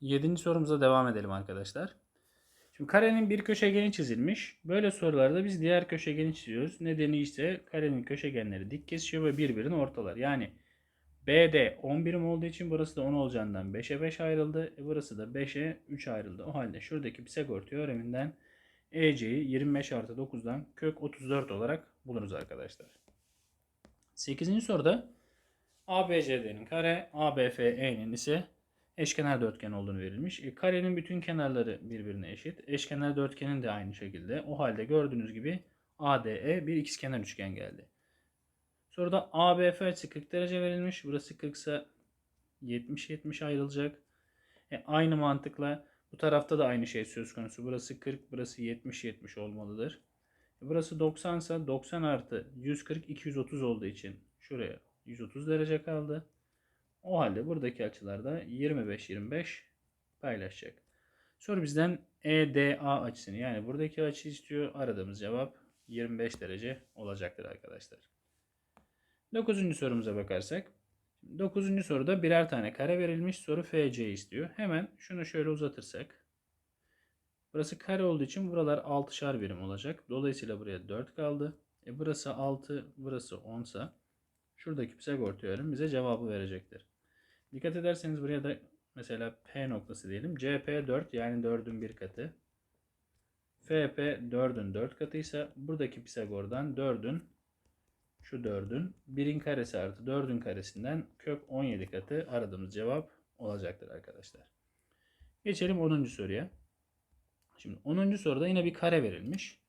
Yedinci sorumuza devam edelim arkadaşlar. Şimdi karenin bir köşegeni çizilmiş. Böyle sorularda biz diğer köşegeni çiziyoruz. Nedeni ise karenin köşegenleri dik kesişiyor ve birbirini ortalar. Yani BD 10 birim olduğu için burası da 10 olacağından 5'e 5 ayrıldı. E burası da 5'e 3 ayrıldı. O halde şuradaki Pisagor teoreminden EC'yi 25 artı 9'dan kök 34 olarak buluruz arkadaşlar. 8. soruda ABCD'nin kare, ABFE'nin ise eşkenar dörtgen olduğunu verilmiş. E, karenin bütün kenarları birbirine eşit. Eşkenar dörtgenin de aynı şekilde. O halde gördüğünüz gibi ADE bir ikizkenar üçgen geldi. Soruda ABF açısı 40 derece verilmiş. Burası 40 ise 70-70 ayrılacak. E, aynı mantıkla bu tarafta da aynı şey söz konusu. Burası 40, burası 70-70 olmalıdır. E, burası 90 ise 90 artı 140 230 olduğu için şuraya 130 derece kaldı. O halde buradaki açılarda 25-25 paylaşacak. Soru bizden EDA açısını yani buradaki açı istiyor. Aradığımız cevap 25 derece olacaktır arkadaşlar. 9. sorumuza bakarsak. 9. soruda birer tane kare verilmiş. Soru FC istiyor. Hemen şunu şöyle uzatırsak. Burası kare olduğu için buralar 6'şar birim olacak. Dolayısıyla buraya 4 kaldı. E burası 6, burası 10 ise şuradaki Pisagor teoremi bize cevabı verecektir. Dikkat ederseniz buraya da mesela P noktası diyelim. CP 4 yani 4'ün bir katı. FP 4'ün 4 katıysa buradaki Pisagor'dan 4'ün şu 4'ün 1'in karesi artı 4'ün karesinden kök 17 katı aradığımız cevap olacaktır arkadaşlar. Geçelim 10. soruya. Şimdi 10. soruda yine bir kare verilmiş.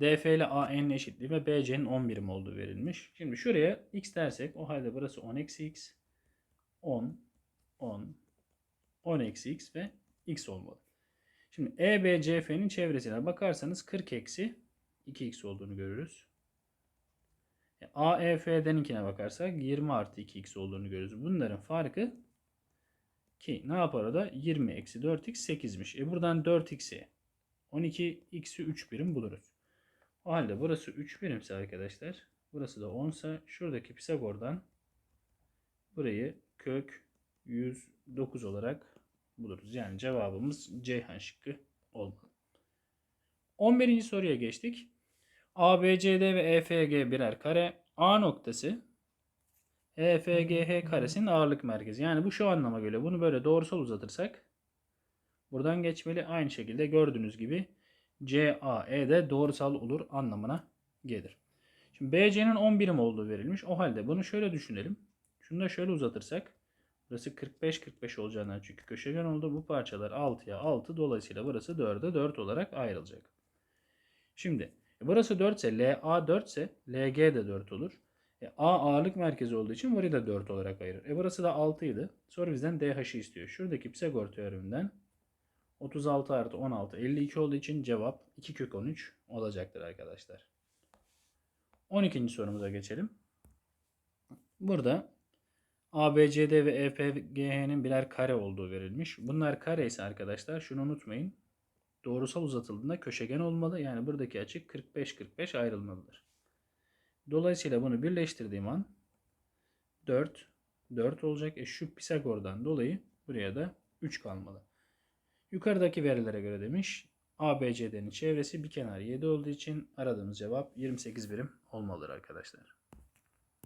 DF ile AN'in eşitliği ve BC'nin 10 birim olduğu verilmiş. Şimdi şuraya x dersek o halde burası 10 eksi x, 10, 10, 10 eksi x ve x olmalı. Şimdi EBCF'nin çevresine bakarsanız 40 eksi 2x olduğunu görürüz. E, AEF'deninkine bakarsak 20 artı 2x olduğunu görürüz. Bunların farkı ki ne yapar o da 20 eksi 4x 8'miş. E buradan 4x'i 12 x'i 3 birim buluruz. O halde burası 3 birimse arkadaşlar burası da 10 ise şuradaki Pisagor'dan burayı kök 109 olarak buluruz. Yani cevabımız Ceyhan şıkkı olmalı. 11. soruya geçtik. ABCD ve EFG birer kare. A noktası EFGH karesinin ağırlık merkezi. Yani bu şu anlama göre bunu böyle doğrusal uzatırsak buradan geçmeli. Aynı şekilde gördüğünüz gibi CAE de doğrusal olur anlamına gelir. Şimdi BC'nin 10 birim olduğu verilmiş. O halde bunu şöyle düşünelim. Şunu da şöyle uzatırsak burası 45-45 olacağından çünkü köşegen oldu. Bu parçalar 6'ya 6 dolayısıyla burası 4'e 4 olarak ayrılacak. Şimdi e, burası 4 ise LA 4 ise LG de 4 olur. E, A ağırlık merkezi olduğu için burayı da 4 olarak ayırır. E burası da 6 idi. Sonra bizden DH'ı istiyor. Şuradaki Pisagor teoreminden 36 artı 16 52 olduğu için cevap 2 kök 13 olacaktır arkadaşlar. 12. sorumuza geçelim. Burada ABCD ve EFGH'nin birer kare olduğu verilmiş. Bunlar kare ise arkadaşlar şunu unutmayın. Doğrusal uzatıldığında köşegen olmalı. Yani buradaki açı 45-45 ayrılmalıdır. Dolayısıyla bunu birleştirdiğim an 4 4 olacak. E şu Pisagor'dan dolayı buraya da 3 kalmalı. Yukarıdaki verilere göre demiş. ABCD'nin çevresi bir kenar 7 olduğu için aradığımız cevap 28 birim olmalıdır arkadaşlar.